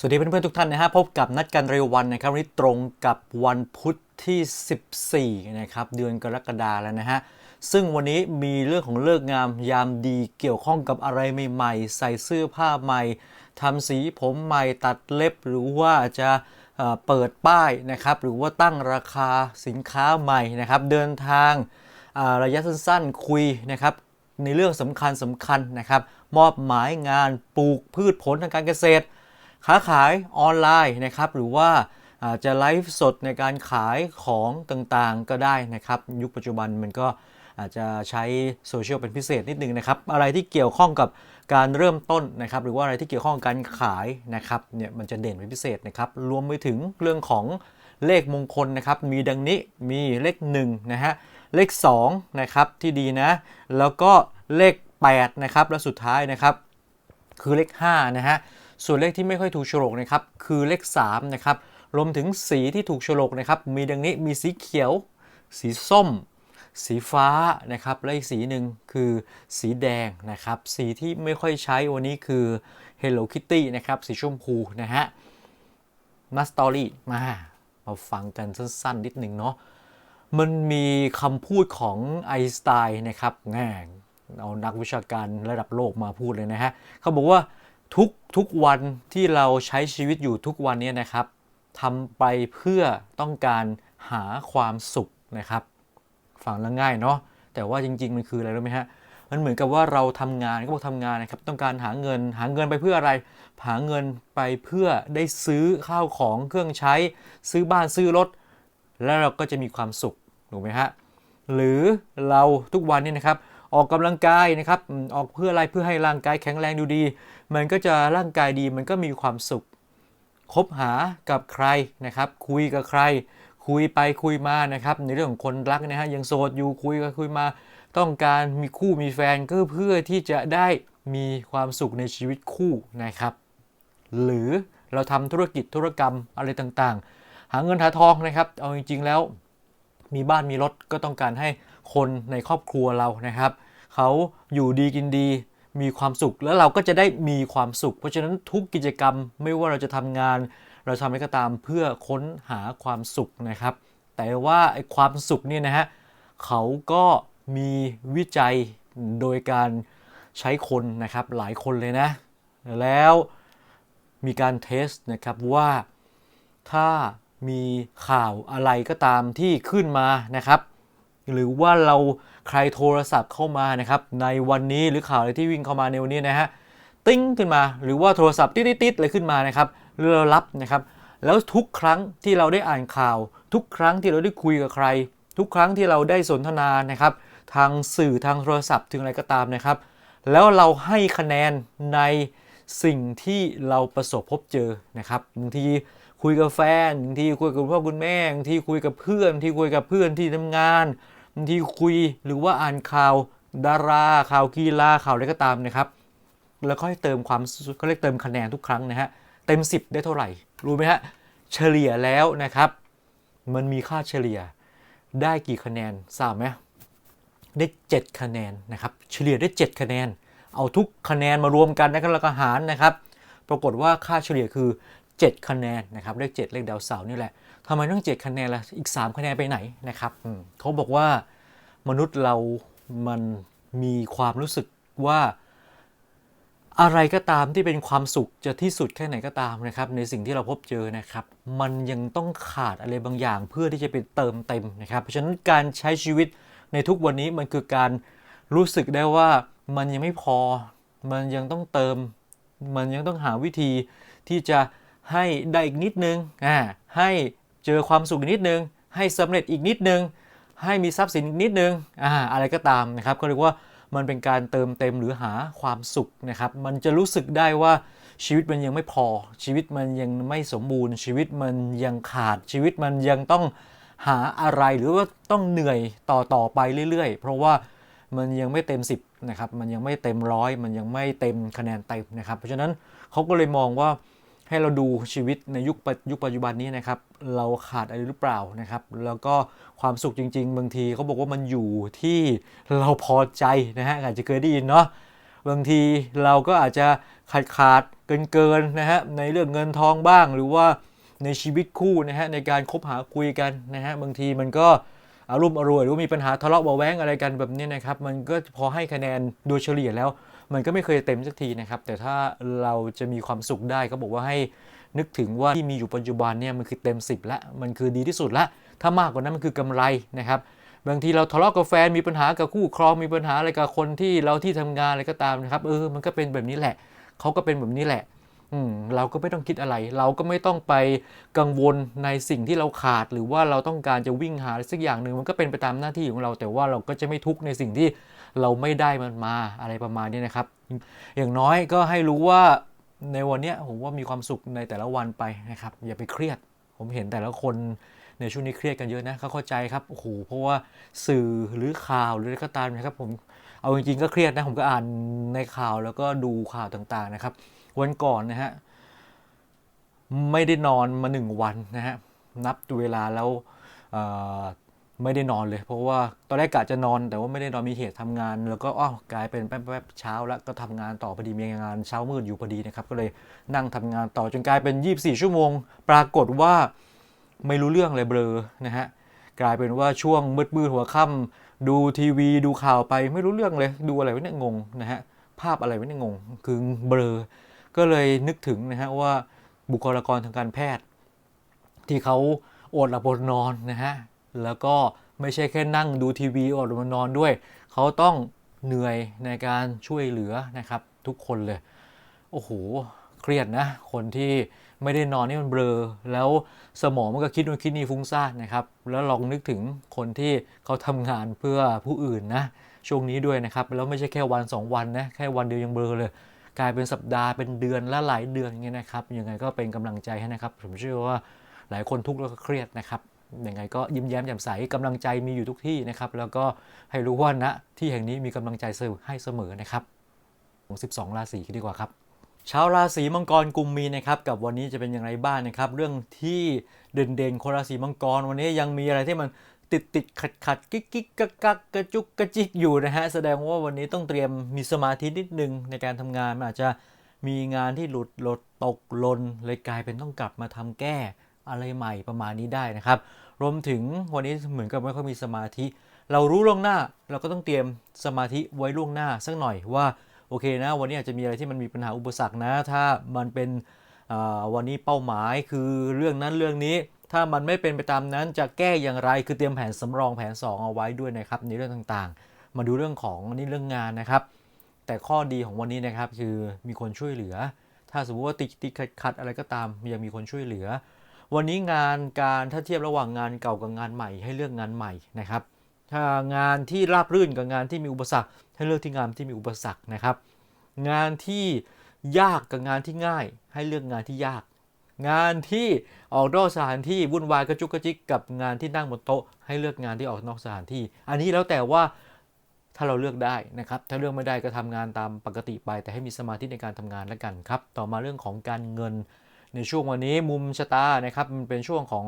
สวัสดีเพื่อนๆทุกท่านนะฮะพบกับนัดกันเร็ววันนะครับวันนี้ตรงกับวันพุธที่ 14 นะครับเดือนกรกฎาแล้วนะฮะซึ่งวันนี้มีเรื่องของเลิกงามยามดีเกี่ยวข้องกับอะไรใหม่ๆ ใส่เสื้อผ้าใหม่ทำสีผมใหม่ตัดเล็บหรือว่าจะเปิดป้ายนะครับหรือว่าตั้งราคาสินค้าใหม่นะครับเดินทางาระยะสั้นๆคุยนะครับในเรื่องสำคัญสำคัญนะครับมอบหมายงานปลูกพืชผลทางการเกษตร ค้าขายออนไลน์นะครับหรือว่าอาจจะไลฟ์สดในการขายของต่างๆก็ได้นะครับ ยุคปัจจุบันมันก็อาจจะใช้โซเชียลเป็นพิเศษนิดนึงนะครับ อะไรที่เกี่ยวข้องกับการเริ่มต้นนะครับ หรือว่าอะไรที่เกี่ยวข้องกับการขายนะครับเนี่ยมันจะเด่นเป็นพิเศษนะครับ รวมไปถึงเรื่องของเลขมงคลนะครับ มีดังนี้มีเลข1นะฮะเลข2นะครับที่ดีนะ แล้วก็เลข8นะครับและสุดท้ายนะครับ คือเลข5นะฮะ ส่วนเลขที่ไม่ค่อยถูกโฉลกนะครับคือเลข3นะครับรวมถึงสีที่ถูกโฉลกนะครับมีดังนี้มีสีเขียว สีส้ม สีฟ้านะครับและอีกสีหนึ่งคือสีแดงนะครับสีที่ไม่ค่อยใช้วันนี้คือ Hello Kitty นะครับสีชมพูนะฮะมาสตอรี่มามาฟังกันสั้นๆ นิดหนึ่งเนาะมันมีคำพูดของไอสไตน์นะครับแง่เอานักวิชาการระดับโลกมาพูดเลยนะฮะเขาบอกว่า ทุกทุกวันที่เราใช้ชีวิตอยู่ทุกวันนี้นะครับทำไปเพื่อต้องการหาความสุขนะครับฟังแล้วง่ายเนาะแต่ว่าจริง ๆ มันคืออะไรรู้ไหมฮะมันเหมือนกับว่าเราทำงานก็บอกทำงานนะครับต้องการหาเงิน หาเงินไปเพื่ออะไร หาเงินไปเพื่อได้ซื้อข้าวของเครื่องใช้ ซื้อบ้านซื้อรถ แล้วเราก็จะมีความสุขถูกไหมฮะหรือเราทุกวันนี้นะครับ ออกกำลังกายนะครับออกเพื่ออะไรเพื่อให้ร่างกายแข็งแรงดูดี มันก็จะร่างกายดีมันก็มีความสุขคบหากับใครนะครับ คุยกับใคร คุยไปคุยมานะครับ ในเรื่องของคนรักนะฮะยังโสดอยู่คุยไปคุยมา ต้องการมีคู่มีแฟนก็เพื่อที่จะได้มีความสุขในชีวิตคู่นะครับ หรือเราทำธุรกิจธุรกรรมอะไรต่างๆ หาเงินหาทองนะครับ เอาจริงๆแล้ว มีบ้านมีรถก็ต้องการให้ คนในครอบครัวเรานะครับเขาอยู่ดีกินดีมีความสุขแล้วเราก็จะได้มีความสุข เพราะฉะนั้นทุกกิจกรรมไม่ว่าเราจะทำงาน เราทำอะไรก็ตามเพื่อค้นหาความสุขนะครับ แต่ว่าไอ้ความสุขเนี่ยนะฮะเขาก็มีวิจัยโดยการใช้คนนะครับหลายคนเลยนะ แล้วมีการเทสนะครับว่าถ้ามีข่าวอะไรก็ตามที่ขึ้นมานะครับ หรือว่าเราใครโทรศัพท์เข้ามานะครับในวันนี้หรือข่าวอะไรที่วิ่งเข้ามาในวันนี้นะฮะติ้งขึ้นมาหรือว่าโทรศัพท์ติดๆๆอะไรขึ้นมานะครับเรารับนะครับ แล้วทุกครั้งที่เราได้อ่านข่าว ทุกครั้งที่เราได้คุยกับใคร ทุกครั้งที่เราได้สนทนานะครับ ทางสื่อทางโทรศัพท์ถึงอะไรก็ตามนะครับ แล้วเราให้คะแนนในสิ่งที่เราประสบพบเจอนะครับบางทีคุยกับแฟนบางทีคุยกับพ่อคุณแม่บางทีคุยกับเพื่อนที่คุยกับเพื่อนที่ทำงาน บางทีคุยหรือว่าอ่านข่าวดาราข่าวกีฬาข่าวอะไรก็ตามนะครับ แล้วก็ให้เติมความก็เรียกเติมคะแนนทุกครั้งนะฮะเต็ม 10 ได้เท่าไหร่ รู้ไหมฮะเฉลี่ยแล้วนะครับ มันมีค่าเฉลี่ยได้กี่คะแนนทราบไหมได้ 7 คะแนนนะครับ เฉลี่ยได้ 7 คะแนน เอาทุกคะแนนมารวมกันนะครับแล้วก็หารนะครับ ปรากฏว่าค่าเฉลี่ยคือ 7 คะแนนนะครับเลข7เลขดาวเสาร์นี่แหละ ทำไมต้อง7คะแนนล่ะอีก 3 คะแนนไปไหนนะครับอืมเขาบอกว่ามนุษย์เรามันมีความรู้สึกว่าอะไรก็ตามที่เป็นความสุขจะที่สุดแค่ไหนก็ตามนะครับ ในสิ่งที่เราพบเจอนะครับ มันยังต้องขาดอะไรบางอย่างเพื่อที่จะไปเติมเต็มนะครับ เพราะฉะนั้นการใช้ชีวิตในทุกวันนี้มันคือการรู้สึกได้ว่ามันยังไม่พอ มันยังต้องเติม มันยังต้องหาวิธีที่จะให้ได้อีกนิดนึงอ่าให้ เจอความสุขนิดนึง ให้สำเร็จอีกนิดนึง ให้มีทรัพย์สินอีกนิดนึงอ่าอะไรก็ตามนะครับก็เรียกว่ามันเป็นการเติมเต็มหรือหาความสุขนะครับ มันจะรู้สึกได้ว่าชีวิตมันยังไม่พอ ชีวิตมันยังไม่สมบูรณ์ ชีวิตมันยังขาดชีวิตมันยังต้องหาอะไรหรือว่าต้องเหนื่อยต่อต่อไปเรื่อยๆ เพราะว่ามันยังไม่เต็ม 10นะครับมันยังไม่เต็มร้อยมันยังไม่เต็มคะแนนเต็มนะครับ เพราะฉะนั้นเขาก็เลยมองว่า ให้เราดูชีวิตในยุคปัจยุคปัจจุบันนี้นะครับ เราขาดอะไรหรือเปล่านะครับ แล้วก็ความสุขจริง ๆ บางทีเขาบอกว่ามันอยู่ที่เราพอใจนะฮะอาจจะเคยได้ยินเนาะบางทีเราก็อาจจะขาดขาดเกินเกินๆนะฮะในเรื่องเงินทองบ้าง หรือว่าในชีวิตคู่นะฮะในการคบหาคุยกันนะฮะบางทีมันก็อารมณ์อรวยหรือมีปัญหาทะเลาะเบาแว้งอะไรกันแบบนี้นะครับ มันก็พอให้คะแนนโดยเฉลี่ยแล้ว มันก็ไม่เคยเต็มสักทีนะครับ แต่ถ้าเราจะมีความสุขได้ก็บอกว่าให้นึกถึงว่าที่มีอยู่ปัจจุบันเนี่ยมันคือเต็ม 10ละมันคือดีที่สุดละถ้ามากกว่านั้นมันคือกำไรนะครับบางทีเราทะเลาะกับแฟนมีปัญหากับคู่ครองมีปัญหาอะไรกับคนที่เราที่ทำงานอะไรก็ตามนะครับเออมันก็เป็นแบบนี้แหละเขาก็เป็นแบบนี้แหละอืมเราก็ไม่ต้องคิดอะไร เราก็ไม่ต้องไปกังวลในสิ่งที่เราขาด หรือว่าเราต้องการจะวิ่งหาอะไรสักอย่างหนึ่งมันก็เป็นไปตามหน้าที่ของเรา แต่ว่าเราก็จะไม่ทุกข์ในสิ่งที่ เราไม่ได้มันมาอะไรประมาณนี้นะครับ อย่างน้อยก็ให้รู้ว่าในวันนี้ผมว่ามีความสุขในแต่ละวันไปนะครับ อย่าไปเครียด ผมเห็นแต่ละคนในช่วงนี้เครียดกันเยอะนะเขาเข้าใจครับโอ้โหเพราะว่าสื่อหรือข่าวหรืออะไรก็ตามนะครับ ผมเอาจริงๆก็เครียดนะผมก็อ่านในข่าวแล้วก็ดูข่าวต่างๆนะครับ วันก่อนนะฮะไม่ได้นอนมาหนึ่งวันนะฮะนับเวลาแล้ว ไม่ได้นอนเลย เพราะว่าตอนแรกกะจะนอนแต่ว่าไม่ได้นอนมีเหตุทำงาน แล้วก็อ้าวกลายเป็นแป๊บๆเช้าแล้วก็ทำงานต่อพอดีมีงานเช้ามืดอยู่พอดีนะครับก็เลยนั่งทำงานต่อจนกลายเป็น 24 ชั่วโมง ปรากฏว่าไม่รู้เรื่องเลยเบลอนะฮะกลายเป็นว่าช่วงมืดมืดๆหัวค่ำดูทีวีดูข่าวไปไม่รู้เรื่องเลยดูอะไรวะเนี่ยงงนะฮะภาพอะไรวะเนี่ยงงคือเบลอก็เลยนึกถึงนะฮะว่าบุคลากรทางการแพทย์ ที่เขาอดหลับอดนอนนะฮะ แล้วก็ไม่ใช่แค่นั่งดูทีวีอดหลับอดนอนด้วย เขาต้องเหนื่อยในการช่วยเหลือนะครับ ทุกคนเลย โอ้โห เครียดนะ คนที่ไม่ได้นอนนี่มันเบลอ แล้วสมองมันก็คิดนู่นคิดนี่ฟุ้งซ่านนะครับ แล้วลองนึกถึงคนที่เขาทำงานเพื่อผู้อื่นนะ ช่วงนี้ด้วยนะครับ แล้วไม่ใช่แค่วัน 2 วันนะ แค่วันเดียวยังเบลอเลย กลายเป็นสัปดาห์เป็นเดือนและหลายเดือนอย่างเงี้ยนะครับ ยังไงก็เป็นกำลังใจให้นะครับ ผมเชื่อว่าหลายคนทุกข์แล้วก็เครียดนะครับ ยังไงก็ยิ้มแย้มแจ่มใสกำลังใจมีอยู่ทุกที่นะครับ แล้วก็ให้รู้ว่าณที่แห่งนี้มีกำลังใจเสมอให้เสมอนะครับของ12 ราศีกันดีกว่าครับชาวราศีมังกรกุมมีนะครับกับวันนี้จะเป็นอย่างไรบ้างนะครับ เรื่องที่เด่นๆคนราศีมังกรวันนี้ยังมีอะไรที่มันติดติดขัดขัดๆกิ๊กกิ๊กกักกักกระจุกกระจิกอยู่นะฮะแสดงว่าวันนี้ต้องเตรียมมีสมาธินิดนึงในการทำงานมันอาจจะมีงานที่หลุดหลดตกหลนเลยกลายเป็นต้องกลับมาทำแก้ อะไรใหม่ประมาณนี้ได้นะครับ รวมถึงวันนี้เหมือนกับไม่ค่อยมีสมาธิ เรารู้ล่วงหน้าเราก็ต้องเตรียมสมาธิไว้ล่วงหน้าสักหน่อยว่าโอเคนะ วันนี้อาจจะมีอะไรที่มันมีปัญหาอุปสรรคนะ ถ้ามันเป็นวันนี้เป้าหมายคือเรื่องนั้นเรื่องนี้ถ้ามันไม่เป็นไปตามนั้นจะแก้อย่างไร คือเตรียมแผนสำรองแผน 2 เอาไว้ด้วยนะครับในเรื่องต่างๆ มาดูเรื่องของนี่เรื่องงานนะครับ แต่ข้อดีของวันนี้นะครับคือมีคนช่วยเหลือ ถ้าสมมติว่าติดติดขัดขัดอะไรก็ตามยังมีคนช่วยเหลือ วันนี้งานการถ้าเทียบระหว่างงานเก่ากับงานใหม่ให้เลือกงานใหม่นะครับ ถ้างานที่ราบรื่นกับงานที่มีอุปสรรค ให้เลือกที่งานที่มีอุปสรรคนะครับ งานที่ยากกับงานที่ง่าย ให้เลือกงานที่ยาก งานที่ออกนอกสถานที่วุ่นวายกระจุกกระจิกกับงานที่นั่งบนโต๊ะ ให้เลือกงานที่ออกนอกสถานที่ อันนี้แล้วแต่ว่าถ้าเราเลือกได้นะครับ ถ้าเลือกไม่ได้ก็ทำงานตามปกติไป แต่ให้มีสมาธิในการทำงานแล้วกันครับ ต่อมาเรื่องของการเงิน ในช่วงวันนี้มุมชะตานะครับมันเป็นช่วงของ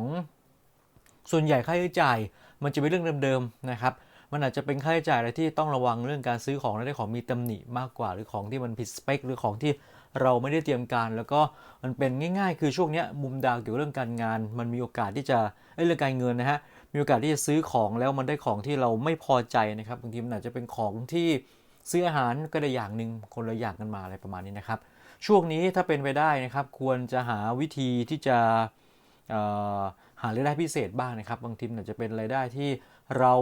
ส่วนใหญ่ค่าใช้จ่าย มันจะเป็นเรื่องเดิมๆนะครับมันอาจจะเป็นค่าใช้จ่ายอะไรที่ต้องระวังเรื่องการซื้อของและได้ของมีตำหนิมากกว่า หรือของที่มันผิดสเปค หรือของที่เราไม่ได้เตรียมการ แล้วก็มันเป็นง่ายๆ คือช่วงนี้มุมดาวเกี่ยวกับเรื่องการงาน มันมีโอกาสที่จะเเรื่องการเงินนะฮะมีโอกาสที่จะซื้อของแล้วมันได้ของที่เราไม่พอใจนะครับบางทีมันอาจจะเป็นของที่ซื้ออาหารก็ได้อย่างหนึ่งคนละอย่างกันมาอะไรประมาณนี้นะครับ ช่วงนี้ถ้าเป็นไปได้นะครับ ควรจะหาวิธีที่จะหารายได้พิเศษบ้างนะครับ บางทีมอาจจะเป็นรายได้ที่เรา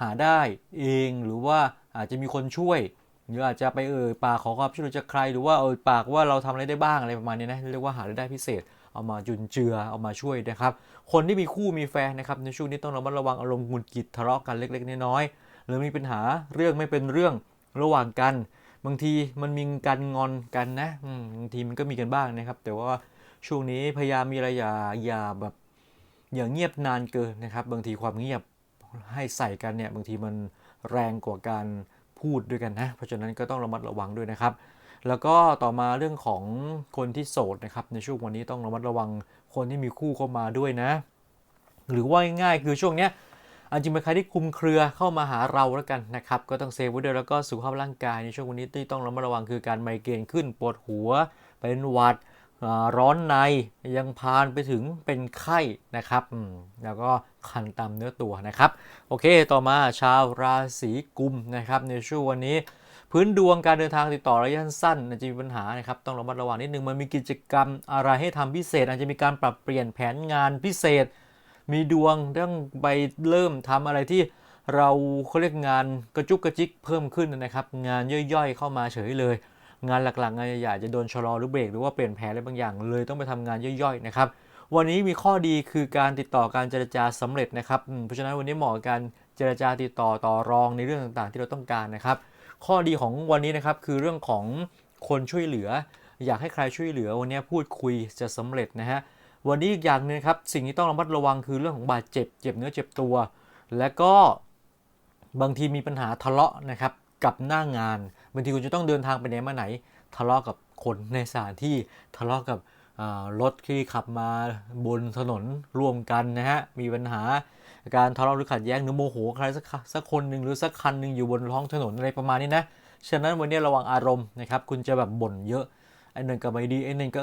หาได้เองหรือว่าอาจจะมีคนช่วย หรืออาจจะไปเอ่ยปากขอความช่วยเหลือจากใคร หรือว่าเอ่ยปากว่าเราทำอะไรได้บ้างอะไรประมาณนี้นะเรียกว่าหารายได้พิเศษ เอามาจุนเจือเอามาช่วยนะครับ คนที่มีคู่มีแฟนนะครับในช่วงนี้ต้องระมัดระวังอารมณ์หงุดหงิดทะเลาะกันเล็ก ๆ น้อยๆหรือมีปัญหาเรื่องไม่เป็นเรื่องระหว่างกัน บางทีมันมีการงอนกันนะบางทีมันก็มีกันบ้างนะครับ แต่ว่าช่วงนี้พยายามมีอะไรอย่าอย่าแบบอย่าเงียบนานเกินนะครับ บางทีความเงียบให้ใส่กันเนี่ยบางทีมันแรงกว่าการพูดด้วยกันนะ เพราะฉะนั้นก็ต้องระมัดระวังด้วยนะครับ แล้วก็ต่อมาเรื่องของคนที่โสดนะครับ ในช่วงวันนี้ต้องระมัดระวังคนที่มีคู่เข้ามาด้วยนะ หรือว่าง่ายคือช่วงเนี้ย อันจริงเป็นใครที่คุมเครือเข้ามาหาเราแล้วกันนะครับ ก็ต้องเซฟไว้ด้วยแล้วก็สุขภาพร่างกายในช่วงวันนี้ที่ต้องระมัดระวังคือการไมเกรนขึ้นปวดหัว เป็นหวัดร้อนในยังพานไปถึงเป็นไข้นะครับแล้วก็คันตามเนื้อตัวนะครับ โอเคต่อมาชาวราศีกุมนะครับในช่วงวันนี้ พื้นดวงการเดินทางติดต่อระยะสั้นอาจจะมีปัญหานะครับต้องระมัดระวังนิดนึงมันมีกิจกรรมอะไรให้ทำพิเศษ อาจจะมีการปรับเปลี่ยนแผนงานพิเศษ มีดวงต้องไปเริ่มทำอะไรที่เราเขาเรียกงานกระจุกกระจิกเพิ่มขึ้นนะครับ งานย่อยๆ เข้ามาเฉยเลย งานหลักๆงานใหญ่ๆจะโดนชะลอหรือเบรกหรือว่าเปลี่ยนแผนอะไรบางอย่างเลยต้องไปทำงานย่อยๆนะครับวันนี้มีข้อดีคือการติดต่อการเจรจาสำเร็จนะครับเพราะฉะนั้นวันนี้เหมาะกับการเจรจาติดต่อต่อรองในเรื่องต่างๆ ที่เราต้องการนะครับ ข้อดีของวันนี้นะครับคือเรื่องของคนช่วยเหลือ อยากให้ใครช่วยเหลือวันนี้พูดคุยจะสำเร็จนะฮะ วันนี้อีกอย่างหนึงครับสิ่งที่ต้องระมัดระวังคือเรื่องของบาดเจ็บ เจ็บเนื้อเจ็บตัว และก็บางทีมีปัญหาทะเลาะนะครับกับหน้างานบางทีคุณจะต้องเดินทางไปไหนมาไหน ทะเลาะกับคนในสถานที่ทะเลาะกับรถที่ขับมาบนถนนร่วมกันนะฮะมีปัญหาการทะเลาะหรือขัดแย้งหรือโมโหใครสักสักคนหนึ่งหรือสักคันหนึ่งอยู่บนท้องถนนอะไรประมาณนี้นะฉะนั้นวันนี้ระวังอารมณ์นะครับคุณจะแบบบ่นเยอะ อ้หนึ่งก็ไม่ดีไอ้หนึ่งก็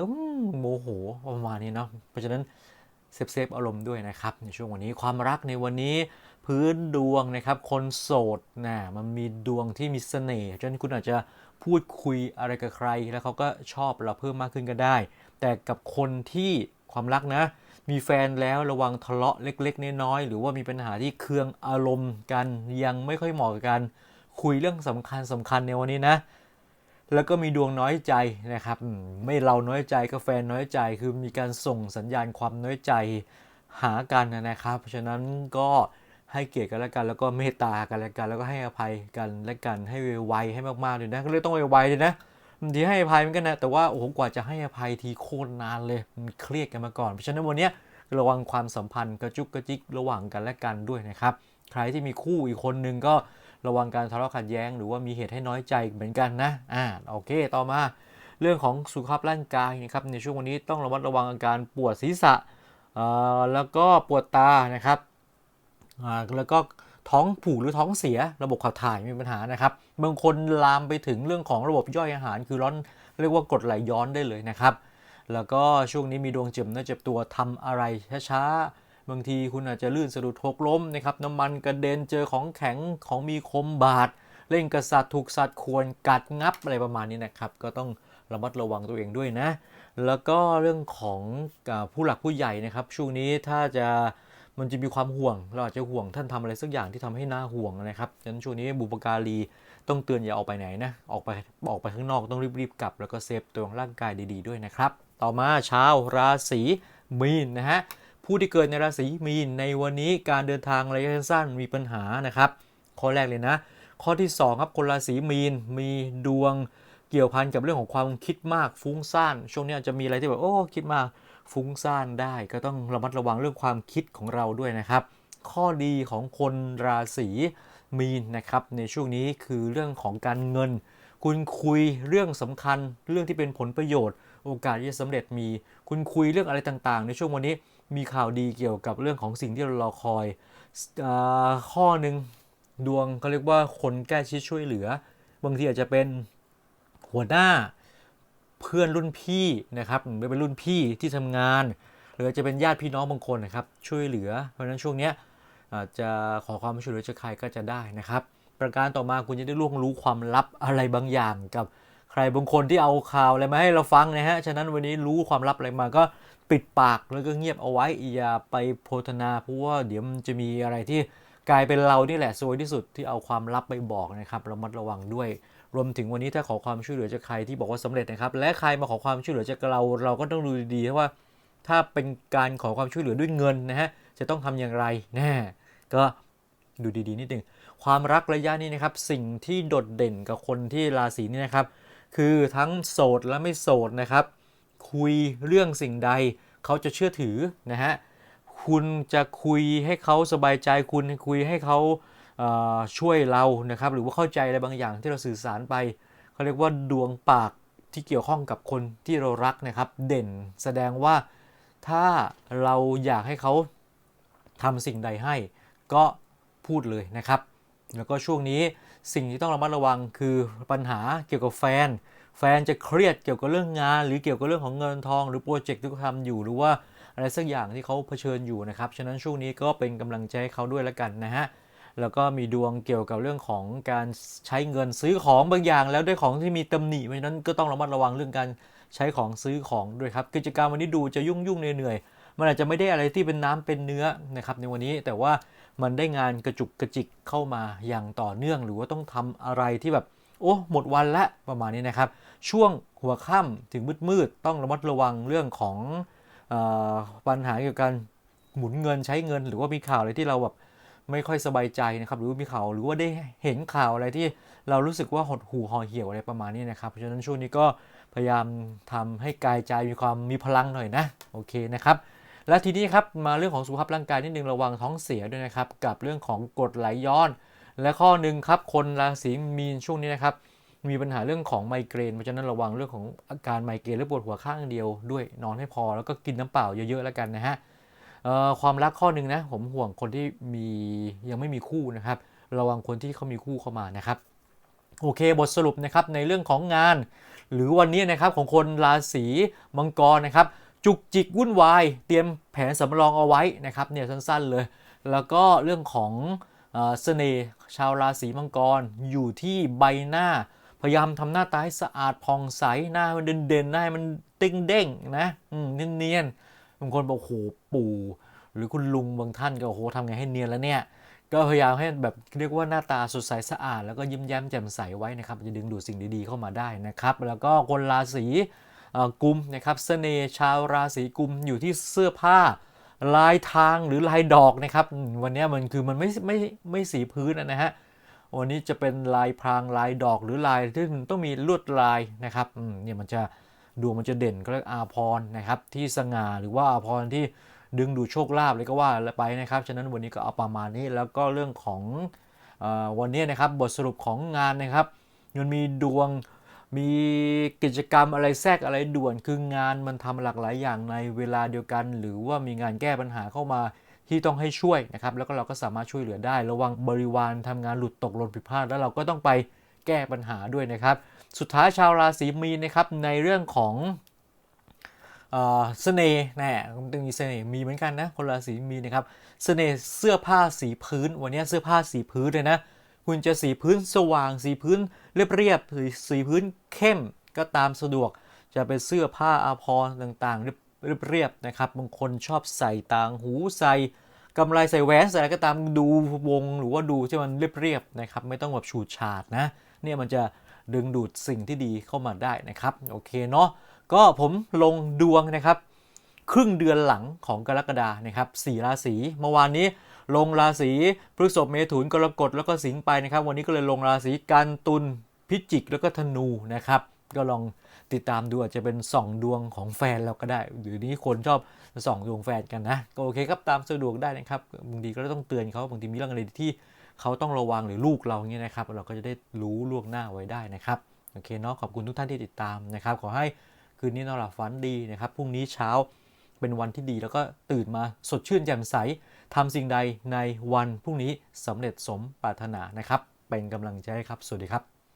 โมโหประมาณนี้เนาะเพราะฉะนั้นเซฟเซฟอารมณ์ด้วยนะครับ ในช่วงวันนี้ความรักในวันนี้พื้นดวงนะครับ คนโสดนะมันมีดวงที่มีเสน่ห์ฉะนั้นคุณอาจจะพูดคุยอะไรกับใคร แล้วเขาก็ชอบเราเพิ่มมากขึ้นก็ได้ แต่กับคนที่ความรักนะ มีแฟนแล้วระวังทะเลาะเล็กๆน้อยๆหรือว่ามีปัญหาที่เคืองอารมณ์กันยังไม่ค่อยเหมาะกัน คุยเรื่องสำคัญสำคัญในวันนี้นะ แล้วก็มีดวงน้อยใจนะครับไม่เราน้อยใจก็แฟน้อยใจคือมีการส่งสัญญาณความน้อยใจหากันนะครับ เพราะฉะนั้นก็ให้เกียรติกันและกัน แล้วก็เมตตากันและกัน แล้วก็ให้อภัยกันและกันให้ไวๆให้มากๆเลยนะก็เลยต้องไวๆเลยนะบางทีให้อภัยมือนกันนะแต่ว่าโอ้โหกว่าจะให้อภัยทีโคตรนานเลยมันเครียดกันมาก่อนเพราะฉะนั้นวันเนี้ยระวังความสัมพันธ์กระจุกกระจิกระหว่างกันและกันด้วยนะครับ ใครที่มีคู่อีกคนนึงก็ ระวังการทะเลาะขัดแย้ง หรือว่ามีเหตุให้น้อยใจเหมือนกันนะอ่าโอเค ต่อมาเรื่องของสุขภาพร่างกายนะครับในช่วงวันนี้ต้องระมัดระวังอาการปวดศีรษะเอ่อแล้วก็ปวดตานะครับอ่าแล้วก็ท้องผูกหรือท้องเสียระบบขับถ่ายมีปัญหานะครับ บางคนลามไปถึงเรื่องของระบบย่อยอาหาร คือร้อนเรียกว่ากดไหลย้อนได้เลยนะครับ แล้วก็ช่วงนี้มีดวงเจ็บเนื้อเจ็บตัวทำอะไรช้าๆ บางทีคุณอาจจะลื่นสะดุดหกล้มนะครับน้ำมันกระเด็นเจอของแข็งของมีคมบาดเล่นกระสัตว์ถูกสัตว์ควรกัดงับอะไรประมาณนี้นะครับ ก็ต้องระมัดระวังตัวเองด้วยนะ แล้วก็เรื่องของผู้หลักผู้ใหญ่นะครับ ช่วงนี้ถ้าจะมันจะมีความห่วง เราอาจจะห่วงท่านทำอะไรสักอย่างที่ทำให้น่าห่วงนะครับฉะนั้นช่วงนี้บุปการีต้องเตือนอย่าออกไปไหนนะออกไปออกไปข้างนอกต้องรีบๆกลับ แล้วก็เซฟตัวร่างกายดีๆด้วยนะครับ ต่อมาชาวราศีมีนนะฮะ ผู้ที่เกิดในราศีมีนในวันนี้การเดินทางระยะสั้นมีปัญหานะครับ ข้อแรกเลยนะ ข้อที่ 2 ครับคนราศีมีนมีดวงเกี่ยวพันกับเรื่องของความคิดมากฟุ้งซ่าน ช่วงนี้อาจจะมีอะไรที่แบบโอ้คิดมากฟุ้งซ่านได้ ก็ต้องระมัดระวังเรื่องความคิดของเราด้วยนะครับ ข้อดีของคนราศีมีนนะครับในช่วงนี้คือเรื่องของการเงิน คุณคุยเรื่องสำคัญเรื่องที่เป็นผลประโยชน์ โอกาสที่จะสำเร็จมี คุณคุยเรื่องอะไรต่างๆ ในช่วงวันนี้ มีข่าวดีเกี่ยวกับเรื่องของสิ่งที่เรารอคอยอาข้อหนึ่งดวงเขาเรียกว่าคนใกล้ชิดช่วยเหลือ บางทีอาจจะเป็นหัวหน้าเพื่อนรุ่นพี่นะครับหรือเป็นรุ่นพี่ที่ทำงาน หรืออาจจะเป็นญาติพี่น้องบางคนนะครับ ช่วยเหลือ เพราะฉะนั้นช่วงนี้อาจจะขอความช่วยเหลือจากใครก็จะได้นะครับ ประการต่อมาคุณจะได้ล่วงรู้ความลับอะไรบางอย่างกับ ใครบางคนที่เอาข่าวอะไรมาให้เราฟังนะฮะ ฉะนั้นวันนี้รู้ความลับอะไรมาก็ปิดปากแล้วก็เงียบเอาไว้ อย่าไปโพธนาเพราะว่าเดี๋ยวมันจะมีอะไรที่กลายเป็นเรานี่แหละซวยที่สุดที่เอาความลับไปบอกนะครับระมัดระวังด้วย รวมถึงวันนี้ถ้าขอความช่วยเหลือจากใครที่บอกว่าสำเร็จนะครับ และใครมาขอความช่วยเหลือจากเรา เราก็ต้องดูดีๆว่า ถ้าเป็นการขอความช่วยเหลือด้วยเงินนะฮะจะต้องทำอย่างไรแน่ก็ดูดีๆนิดนึงความรักระยะนี้นะครับ สิ่งที่โดดเด่นกับคนที่ราศีนี้นะครับ คือทั้งโสดและไม่โสดนะครับ คุยเรื่องสิ่งใดเขาจะเชื่อถือนะฮะคุณจะคุยให้เขาสบายใจคุณคุยให้เขาช่วยเรานะครับ หรือว่าเข้าใจอะไรบางอย่างที่เราสื่อสารไปเขาเรียกว่าดวงปากที่เกี่ยวข้องกับคนที่เรารักนะครับ เด่นแสดงว่าถ้าเราอยากให้เขาทำสิ่งใดให้ ก็พูดเลยนะครับ แล้วก็ช่วงนี้ สิ่งที่ต้องระมัดระวังคือปัญหาเกี่ยวกับแฟน แฟนจะเครียดเกี่ยวกับเรื่องงาน หรือเกี่ยวกับเรื่องของเงินทอง หรือโปรเจกต์ที่เขาทำอยู่หรือว่าอะไรสักอย่างที่เขาเผชิญอยู่นะครับ ฉะนั้นช่วงนี้ก็เป็นกำลังใจให้เขาด้วยละกันนะฮะ แล้วก็มีดวงเกี่ยวกับเรื่องของการใช้เงินซื้อของบางอย่าง แล้วด้วยของที่มีตำหนิเพราะฉะนั้นก็ต้องระมัดระวังเรื่องการใช้ของซื้อของด้วยครับ กิจกรรมวันนี้ดูจะยุ่งยุ่งเหนื่อยๆ มันอาจจะไม่ได้อะไรที่เป็นน้ำเป็นเนื้อนะครับในวันนี้แต่ว่ามันได้งานกระจุกกระจิกเข้ามาอย่างต่อเนื่องหรือว่าต้องทำอะไรที่แบบโอ้หมดวันละประมาณนี้นะครับ ช่วงหัวค่ำถึงมืดๆต้องระมัดระวังเรื่องของออปัญหาเกี่ยวกับการหมุนเงินใช้เงิน หรือว่ามีข่าวอะไรที่เราแบบไม่ค่อยสบายใจนะครับหรือมีข่าวหรือว่าได้เห็นข่าวอะไรที่เรารู้สึกว่าหดหู่ห่อเหี่ยวอะไรประมาณนี้นะครับเพราะฉะนั้นช่วงนี้ก็พยายามทำให้กายใจมีความมีพลังหน่อยนะโอเคนะครับ และทีนี้ครับมาเรื่องของสุขภาพร่างกายนิดนึงระวังท้องเสียด้วยนะครับกับเรื่องของกรดไหลย้อน และข้อหนึ่งครับคนราศีมีนช่วงนี้นะครับมีปัญหาเรื่องของไมเกรนเพราะฉะนั้นระวังเรื่องของอาการไมเกรนและปวดหัวข้างเดียวด้วยนอนให้พอแล้วก็กินน้ำเปล่าเยอะๆแล้วกันนะฮะความรักข้อหนึ่งนะผมห่วงคนที่มียังไม่มีคู่นะครับ ระวังคนที่เขามีคู่เข้ามานะครับโอเคบทสรุปนะครับในเรื่องของงาน หรือวันนี้นะครับของคนราศีมังกรนะครับ จุกจิกวุ่นวาย เตรียมแผนสำรองเอาไว้นะครับเนี่ยสั้นๆเลย แล้วก็เรื่องของเสน่ห์ชาวราศีมังกรอยู่ที่ใบหน้า พยายามทำหน้าตาให้สะอาดผ่องใสหน้ามันเด่นๆหน้ามันเด้งๆนะเนียนๆบางคนบอกโหปู่หรือคุณลุงบางท่านก็โอ้โหทำไงให้เนียนแล้วเนี่ยก็พยายามให้แบบเรียกว่าหน้าตาสดใสสะอาด แล้วก็ยิ้มแย้มแจ่มใสไว้นะครับ จะดึงดูดสิ่งดีๆเข้ามาได้นะครับ แล้วก็คนราศี กุมนะครับเสน่ห์ชาวราศีกุมอยู่ที่เสื้อผ้าลายทางหรือลายดอกนะครับ วันนี้มันคือมันไม่ไม่ไม่สีพื้นนะฮะวันนี้จะเป็นลายพรางลายดอกหรือลายที่ต้องมีลวดลายนะครับเนี่ยมันจะดวงมันจะเด่นก็เรียกอาพรนะครับที่สง่าหรือว่าอาพรที่ดึงดูดโชคลาภเลยก็ว่าไปนะครับ ฉะนั้นวันนี้ก็เอาประมาณนี้แล้วก็เรื่องของอวันนี้นะครับบทสรุปของงานนะครับมันมีดวง มีกิจกรรมอะไรแทรกอะไรด่วน คืองานมันทำหลากหลายอย่างในเวลาเดียวกัน หรือว่ามีงานแก้ปัญหาเข้ามาที่ต้องให้ช่วยนะครับ แล้วก็เราก็สามารถช่วยเหลือได้ ระวังบริวารทำงานหลุดตกหล่นผิดพลาด แล้วเราก็ต้องไปแก้ปัญหาด้วยนะครับ สุดท้ายชาวราศีมีนนะครับในเรื่องของเสน่ห์แน่มันต้องมีเสน่ห์มีเหมือนกันนะคนราศีมีนนะครับ เสน่ห์เสื้อผ้าสีพื้น วันนี้เสื้อผ้าสีพื้นเลยนะ คุณจะสีพื้นสว่างสีพื้นเรียบเรียบๆหรือสีพื้นเข้มก็ตามสะดวก จะเป็นเสื้อผ้าอาภรณ์ต่างๆเรียบเรียบเรียบๆนะครับบางคนชอบใส่ต่างหูใส่กำไรใส่แหวนใส่อะไรก็ตามดูวงหรือว่าดูที่มันเรียบเรียบๆนะครับไม่ต้องแบบฉูดฉาดนะเนี่ยมันจะดึงดูดสิ่งที่ดีเข้ามาได้นะครับโอเคเนาะก็ผมลงดวงนะครับ ครึ่งเดือนหลังของกรกฎานะครับสี่ราศีเมื่อวานนี้ ลงราศีพฤษภเมถุนกรกฎแล้วก็สิงห์ไปนะครับ วันนี้ก็เลยลงราศีกันตุลพิจิกแล้วก็ธนูนะครับ ก็ลองติดตามดูอาจจะเป็นส่องดวงของแฟนเราก็ได้หรือนี้คนชอบส่องดวงแฟนกันนะก็โอเคครับตามสะดวกได้นะครับบางทีก็ต้องเตือนเขาบางทีมีเรื่องอะไรที่เขาต้องระวังหรือลูกเราเงี้ยนะครับ เราก็จะได้รู้ล่วงหน้าไว้ได้นะครับโอเคเนาะขอบคุณทุกท่านที่ติดตามนะครับ ขอให้คืนนี้นอนหลับฝันดีนะครับพรุ่งนี้เช้าเป็นวันที่ดีแล้วก็ตื่นมาสดชื่นแจ่มใส ทำสิ่งใดในวันพรุ่งนี้สำเร็จสมปรารถนานะครับ เป็นกำลังใจครับ สวัสดีครับ